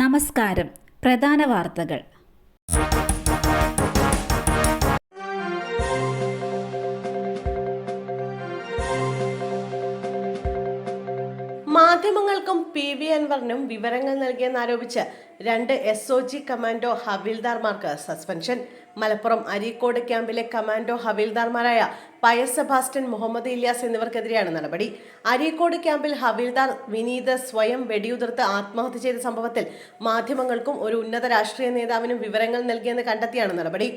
നമസ്കാരം. പ്രധാന വാർത്തകൾ. മാധ്യമങ്ങൾക്കും പി വി അൻവറിനും വിവരങ്ങൾ നൽകിയെന്നാരോപിച്ച് രണ്ട് എസ് ഒ ജി കമാൻഡോ ഹവിൽദാർമാർക്ക് സസ്പെൻഷൻ. മലപ്പുറം അരീക്കോട് ക്യാമ്പിലെ കമാൻഡോ ഹവീൽദാർമാരായ പയസ് സെബാസ്റ്റ്യൻ മുഹമ്മദ് ഇല്യാസ് എന്നിവർക്കെതിരെയാണ് നടപടി. അരീക്കോട് ക്യാമ്പിൽ ഹവീൽദാർ വിനീത് സ്വയം വെടിയുതിർത്ത് ആത്മഹത്യ ചെയ്ത സംഭവത്തിൽ മാധ്യമങ്ങൾക്കും ഒരു ഉന്നത രാഷ്ട്രീയ നേതാവിനും വിവരങ്ങൾ നൽകിയെന്ന് കണ്ടെത്തിയാണ് നടപടി.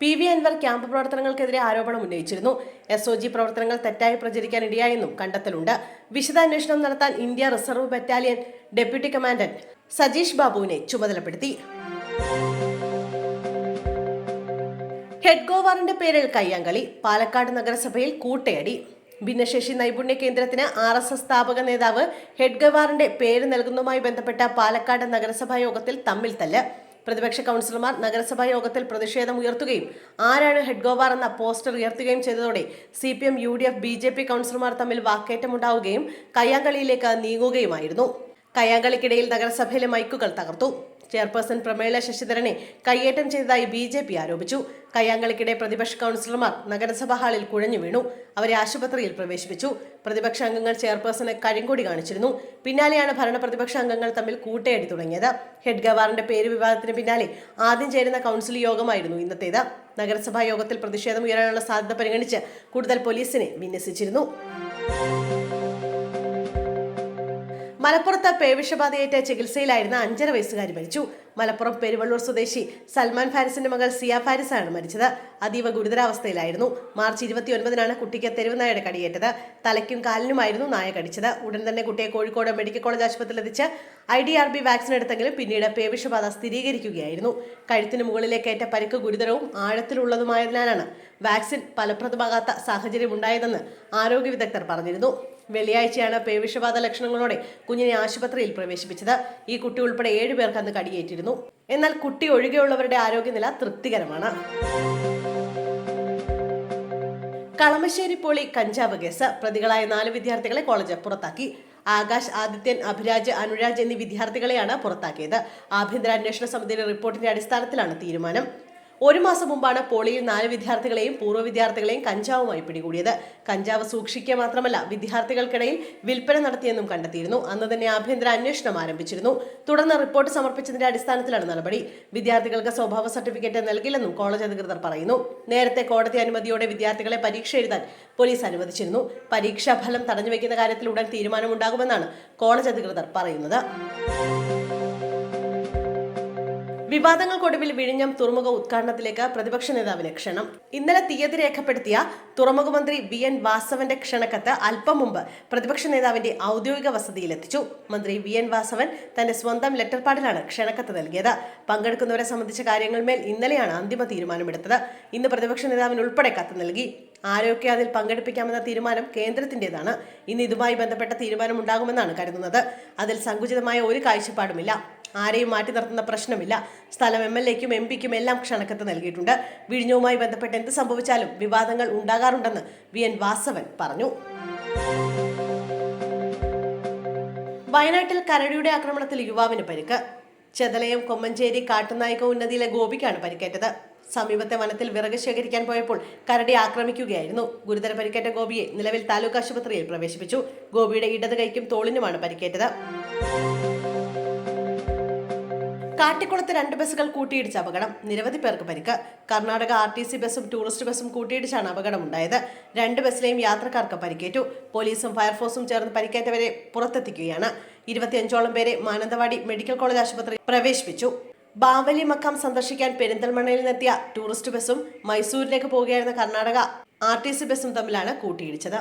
പി വി അൻവർ ക്യാമ്പ് പ്രവർത്തനങ്ങൾക്കെതിരെ ആരോപണം ഉന്നയിച്ചിരുന്നു. എസ് ഒ ജി പ്രവർത്തനങ്ങൾ തെറ്റായി പ്രചരിക്കാൻ ഇടയായെന്നും കണ്ടെത്തലുണ്ട്. വിശദാന്വേഷണം നടത്താൻ India reserve battalion deputy commandant Sajeesh ബാബുവിനെ ചുമതലപ്പെടുത്തി. ഹെഡ്ഗോവാറിന്റെ പേരിൽ കയ്യാങ്കളി പാലക്കാട് നഗരസഭയിൽ കൂട്ടയടി. ഭിന്നശേഷി നൈപുണ്യ കേന്ദ്രത്തിന് ആർ എസ് എസ് സ്ഥാപക നേതാവ് ഹെഡ് ഗവാറിന്റെ പേര് നൽകുന്നതുമായി ബന്ധപ്പെട്ട പാലക്കാട് നഗരസഭാ യോഗത്തിൽ തമ്മിൽ തല്ല്. പ്രതിപക്ഷ കൗൺസിലർമാർ നഗരസഭാ യോഗത്തിൽ പ്രതിഷേധം ഉയർത്തുകയും ആരാണ് ഹെഡ്ഗോവാർ എന്ന പോസ്റ്റർ ഉയർത്തുകയും ചെയ്തതോടെ C P M U D F B J P കൗൺസിലർമാർ തമ്മിൽ വാക്കേറ്റമുണ്ടാവുകയും കയ്യാങ്കളിയിലേക്ക് നീങ്ങുകയുമായിരുന്നു. കയ്യാങ്കളിക്കിടയിൽ നഗരസഭയിലെ മൈക്കുകൾ തകർത്തു. ചെയർപേഴ്സൺ പ്രമേള ശശിധരനെ കയ്യേറ്റം ചെയ്തതായി ബി ജെ പി ആരോപിച്ചു. കയ്യാങ്കളിക്കിടെ പ്രതിപക്ഷ കൗൺസിലർമാർ നഗരസഭാ ഹാളിൽ കുഴഞ്ഞു വീണു. അവരെ ആശുപത്രിയിൽ പ്രവേശിപ്പിച്ചു. പ്രതിപക്ഷ അംഗങ്ങൾ ചെയർപേഴ്സണ് കരിങ്കൊടി കാണിച്ചിരുന്നു. പിന്നാലെയാണ് ഭരണ പ്രതിപക്ഷ അംഗങ്ങൾ തമ്മിൽ കൂട്ടയടി തുടങ്ങിയത്. ഹെഡ് ഗവാറിന്റെ പേര് വിവാദത്തിന് പിന്നാലെ ആദ്യം ചേരുന്ന കൗൺസിൽ യോഗമായിരുന്നു ഇന്നത്തേത്. നഗരസഭാ യോഗത്തിൽ പ്രതിഷേധം ഉയരാനുള്ള സാധ്യത പരിഗണിച്ച് കൂടുതൽ പോലീസിനെ വിന്യസിച്ചിരുന്നു. മലപ്പുറത്ത് പേവിഷബാധയേറ്റ ചികിത്സയിലായിരുന്ന അഞ്ചര വയസ്സുകാരി മരിച്ചു. മലപ്പുറം പെരുവള്ളൂർ സ്വദേശി സൽമാൻ ഫാരിസിന്റെ മകൾ സിയ ആണ് മരിച്ചത്. അതീവ ഗുരുതരാവസ്ഥയിലായിരുന്നു. മാർച്ച് ഇരുപത്തിയൊൻപതിനാണ് കുട്ടിക്ക് തെരുവ് നായയുടെ കടിയേറ്റത്. തലയ്ക്കും കാലിനുമായിരുന്നു നായ കടിച്ചത്. ഉടൻ തന്നെ കുട്ടിയെ കോഴിക്കോട് മെഡിക്കൽ കോളേജ് ആശുപത്രിയിൽ എത്തിച്ച് I D R B vaccine എടുത്തെങ്കിലും പിന്നീട് പേവിഷബാധ സ്ഥിരീകരിക്കുകയായിരുന്നു. കഴുത്തിന് മുകളിലേക്കേറ്റ പരിക്ക് ഗുരുതരവും ആഴത്തിലുള്ളതുമായതിനാലാണ് വാക്സിൻ ഫലപ്രദമാകാത്ത സാഹചര്യം ഉണ്ടായതെന്ന് ആരോഗ്യ വിദഗ്ധർ പറഞ്ഞിരുന്നു. വെള്ളിയാഴ്ചയാണ് പേവിഷബാധ ലക്ഷണങ്ങളോടെ കുഞ്ഞിനെ ആശുപത്രിയിൽ പ്രവേശിപ്പിച്ചത്. ഈ കുട്ടി ഉൾപ്പെടെ ഏഴുപേർക്ക് അന്ന് കടിയേറ്റിരുന്നു. എന്നാൽ കുട്ടി ഒഴികെയുള്ളവരുടെ ആരോഗ്യനില തൃപ്തികരമാണ്. കളമശ്ശേരി പോളി കഞ്ചാവ് കേസ് പ്രതികളായ നാല് വിദ്യാർത്ഥികളെ കോളേജ് പുറത്താക്കി. ആകാശ് ആദിത്യൻ അഭിരാജ് അനുരാജ് എന്നീ വിദ്യാർത്ഥികളെയാണ് പുറത്താക്കിയത്. ആഭ്യന്തര അന്വേഷണ സമിതിയുടെ റിപ്പോർട്ടിന്റെ അടിസ്ഥാനത്തിലാണ് തീരുമാനം. ഒരു മാസം മുമ്പാണ് പോളിയിൽ നാല് വിദ്യാർത്ഥികളെയും പൂർവ വിദ്യാർത്ഥികളെയും കഞ്ചാവുമായി പിടികൂടിയത്. കഞ്ചാവ് സൂക്ഷിക്കുക മാത്രമല്ല വിദ്യാർത്ഥികൾക്കിടയിൽ വിൽപ്പന നടത്തിയെന്നും കണ്ടെത്തിയിരുന്നു. അന്ന് തന്നെ ആഭ്യന്തര അന്വേഷണം ആരംഭിച്ചിരുന്നു. തുടർന്ന് റിപ്പോർട്ട് സമർപ്പിച്ചതിന്റെ അടിസ്ഥാനത്തിലാണ് നടപടി. വിദ്യാർത്ഥികൾക്ക് സ്വഭാവ സർട്ടിഫിക്കറ്റ് നൽകില്ലെന്നും കോളേജ് അധികൃതർ പറയുന്നു. നേരത്തെ കോടതി അനുമതിയോടെ വിദ്യാർത്ഥികളെ പരീക്ഷ എഴുതാൻ പോലീസ് അനുവദിച്ചിരുന്നു. പരീക്ഷാ ഫലം തടഞ്ഞുവെക്കുന്ന കാര്യത്തിൽ ഉടൻ തീരുമാനമുണ്ടാകുമെന്നാണ് കോളേജ് അധികൃതർ പറയുന്നത്. വിവാദങ്ങൾക്കൊടുവിൽ വിഴിഞ്ഞം തുറമുഖ ഉദ്ഘാടനത്തിലേക്ക് പ്രതിപക്ഷ നേതാവിന് ക്ഷണം. ഇന്നലെ തീയതി രേഖപ്പെടുത്തിയ തുറമുഖ മന്ത്രി വി എൻ വാസവന്റെ ക്ഷണക്കത്ത് അല്പം മുമ്പ് പ്രതിപക്ഷ നേതാവിന്റെ ഔദ്യോഗിക വസതിയിലെത്തിച്ചു. മന്ത്രി വി എൻ വാസവൻ തന്റെ സ്വന്തം ലെറ്റർപാഡിലാണ് ക്ഷണക്കത്ത് നൽകിയത്. പങ്കെടുക്കുന്നവരെ സംബന്ധിച്ച കാര്യങ്ങൾ മേൽ ഇന്നലെയാണ് അന്തിമ തീരുമാനമെടുത്തത്. ഇന്ന് പ്രതിപക്ഷ നേതാവിന് ഉൾപ്പെടെ കത്ത് നൽകി. ആരൊക്കെ അതിൽ പങ്കെടുപ്പിക്കാമെന്ന തീരുമാനം കേന്ദ്രത്തിന്റേതാണ് ഇന്ന് ഇതുമായി ബന്ധപ്പെട്ട തീരുമാനം ഉണ്ടാകുമെന്നാണ് കരുതുന്നത്. അതിൽ സങ്കുചിതമായ ഒരു കാഴ്ചപ്പാടുമില്ല. ആരെയും മാറ്റി നിർത്തുന്ന പ്രശ്നമില്ല. സ്ഥലം എം എൽ എക്കും എം പിക്കും എല്ലാം ക്ഷണക്കത്ത് നൽകിയിട്ടുണ്ട്. വിഴിഞ്ഞവുമായി ബന്ധപ്പെട്ട് എന്ത് സംഭവിച്ചാലും വിവാദങ്ങൾ ഉണ്ടാകാറുണ്ടെന്ന് വി എൻ വാസവൻ പറഞ്ഞു. വയനാട്ടിൽ കരടിയുടെ ആക്രമണത്തിൽ യുവാവിന് പരിക്ക്. ചെതലയം കൊമ്മഞ്ചേരി കാട്ടുനായിക ഉന്നതിയിലെ ഗോപിക്കാണ് പരിക്കേറ്റത്. സമീപത്തെ വനത്തിൽ വിറക് ശേഖരിക്കാൻ പോയപ്പോൾ കരടി ആക്രമിക്കുകയായിരുന്നു. ഗുരുതര പരിക്കേറ്റ ഗോപിയെ നിലവിൽ താലൂക്ക് ആശുപത്രിയിൽ പ്രവേശിപ്പിച്ചു. ഗോപിയുടെ ഇടത് കൈക്കും തോളിനുമാണ് പരിക്കേറ്റത്. കാട്ടിക്കുളത്ത് രണ്ട് ബസ്സുകൾ കൂട്ടിയിടിച്ച അപകടം. നിരവധി പേർക്ക് പരിക്ക്. കർണാടക ആർ ടി സി ബസ്സും ടൂറിസ്റ്റ് ബസ്സും കൂട്ടിയിടിച്ചാണ് അപകടം ഉണ്ടായത് രണ്ട് ബസ്സിലെയും യാത്രക്കാർക്ക് പരിക്കേറ്റു. പോലീസും ഫയർഫോഴ്സും ചേർന്ന് പരിക്കേറ്റവരെ പുറത്തെത്തിക്കുകയാണ്. ഇരുപത്തിയഞ്ചോളം പേരെ മാനന്തവാടി മെഡിക്കൽ കോളേജ് ആശുപത്രി പ്രവേശിപ്പിച്ചു. ബാവലി മക്കാം സന്ദർശിക്കാൻ പെരിന്തൽമണ്ണയിൽ നിന്നെത്തിയ ടൂറിസ്റ്റ് ബസ്സും മൈസൂരിലേക്ക് പോവുകയായിരുന്ന കർണാടക ആർ ടി സി ബസ്സും തമ്മിലാണ് കൂട്ടിയിടിച്ചത്.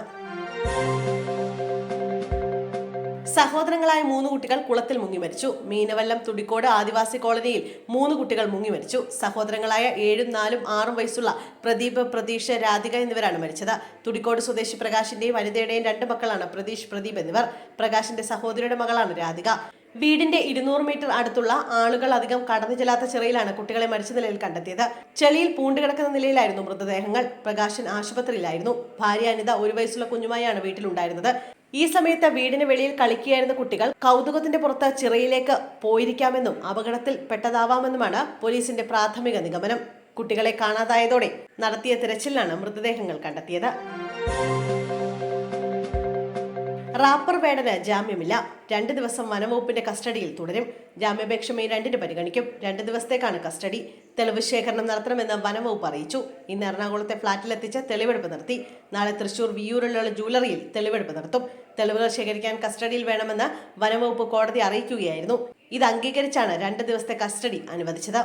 സഹോദരങ്ങളായ മൂന്ന് കുട്ടികൾ കുളത്തിൽ മുങ്ങി മരിച്ചു. മീനവല്ലം തുടിക്കോട് ആദിവാസി കോളനിയിൽ മൂന്ന് കുട്ടികൾ മുങ്ങി മരിച്ചു. സഹോദരങ്ങളായ ഏഴും നാലും ആറും വയസ്സുള്ള പ്രദീപ് പ്രതീഷ് രാധിക എന്നിവരാണ് മരിച്ചത്. തുടിക്കോട് സ്വദേശി പ്രകാശിന്റെയും വനിതയുടെയും രണ്ട് മക്കളാണ് പ്രതീഷ് പ്രദീപ് എന്നിവർ. പ്രകാശിന്റെ സഹോദരിയുടെ മകളാണ് രാധിക. വീടിന്റെ ഇരുന്നൂറ് മീറ്റർ അടുത്തുള്ള ആളുകൾ അധികം കടന്നു ചെല്ലാത്ത ചിറയിലാണ് കുട്ടികളെ മരിച്ച നിലയിൽ കണ്ടെത്തിയത്. ചെളിയിൽ പൂണ്ടുകിടക്കുന്ന നിലയിലായിരുന്നു മൃതദേഹങ്ങൾ. പ്രകാശൻ ആശുപത്രിയിലായിരുന്നു. ഭാര്യ അനിത ഒരു വയസ്സുള്ള കുഞ്ഞുമായാണ് വീട്ടിലുണ്ടായിരുന്നത്. ഈ സമയത്ത് വീടിന് വെളിയിൽ കളിക്കുകയായിരുന്ന കുട്ടികൾ കൗതുകത്തിന്റെ പുറത്ത് ചിറയിലേക്ക് പോയിരിക്കാമെന്നും അപകടത്തിൽ പെട്ടതാവാമെന്നുമാണ് പോലീസിന്റെ പ്രാഥമിക നിഗമനം. കുട്ടികളെ കാണാതായതോടെ നടത്തിയ തിരച്ചിലാണ് മൃതദേഹങ്ങൾ കണ്ടെത്തിയത്. റാപ്പർ വേടന് ജാമ്യമില്ല. രണ്ട് ദിവസം വനംവകുപ്പിന്റെ കസ്റ്റഡിയിൽ തുടരും. ജാമ്യാപേക്ഷ മെയ് രണ്ടിന് പരിഗണിക്കും. രണ്ട് ദിവസത്തേക്കാണ് കസ്റ്റഡി. തെളിവ് ശേഖരണം നടത്തണമെന്ന് വനംവകുപ്പ് അറിയിച്ചു. ഇന്ന് എറണാകുളത്തെ ഫ്ളാറ്റിലെത്തിച്ച് തെളിവെടുപ്പ് നടത്തി നാളെ തൃശൂർ വിയൂരിലുള്ള ജൂവലറിയിൽ തെളിവെടുപ്പ് നടത്തും. തെളിവുകൾ ശേഖരിക്കാൻ കസ്റ്റഡിയിൽ വേണമെന്ന് വനംവകുപ്പ് കോടതി അറിയിക്കുകയായിരുന്നു. ഇത് അംഗീകരിച്ചാണ് രണ്ട് ദിവസത്തെ കസ്റ്റഡി അനുവദിച്ചത്.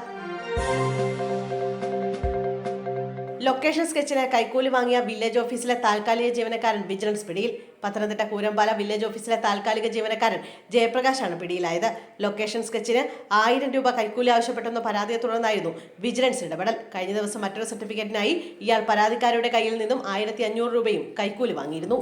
ലൊക്കേഷൻ സ്കെച്ചിന് കൈക്കൂലി വാങ്ങിയ വില്ലേജ് ഓഫീസിലെ താൽക്കാലിക ജീവനക്കാരൻ വിജിലൻസ് പിടിയിൽ. പത്തനംതിട്ട കൂരമ്പാല വില്ലേജ് ഓഫീസിലെ താൽക്കാലിക ജീവനക്കാരൻ ജയപ്രകാശാണ് പിടിയിലായത്. ലൊക്കേഷൻ സ്കെച്ചിന് ആയിരം രൂപ കൈക്കൂലി ആവശ്യപ്പെട്ടെന്ന പരാതിയെ തുടർന്നായിരുന്നു വിജിലൻസ് ഇടപെടൽ. കഴിഞ്ഞ ദിവസം മറ്റൊരു സർട്ടിഫിക്കറ്റിനായി ഇയാൾ പരാതിക്കാരുടെ കയ്യിൽ നിന്നും ആയിരത്തി രൂപയും കൈക്കൂലി വാങ്ങിയിരുന്നു.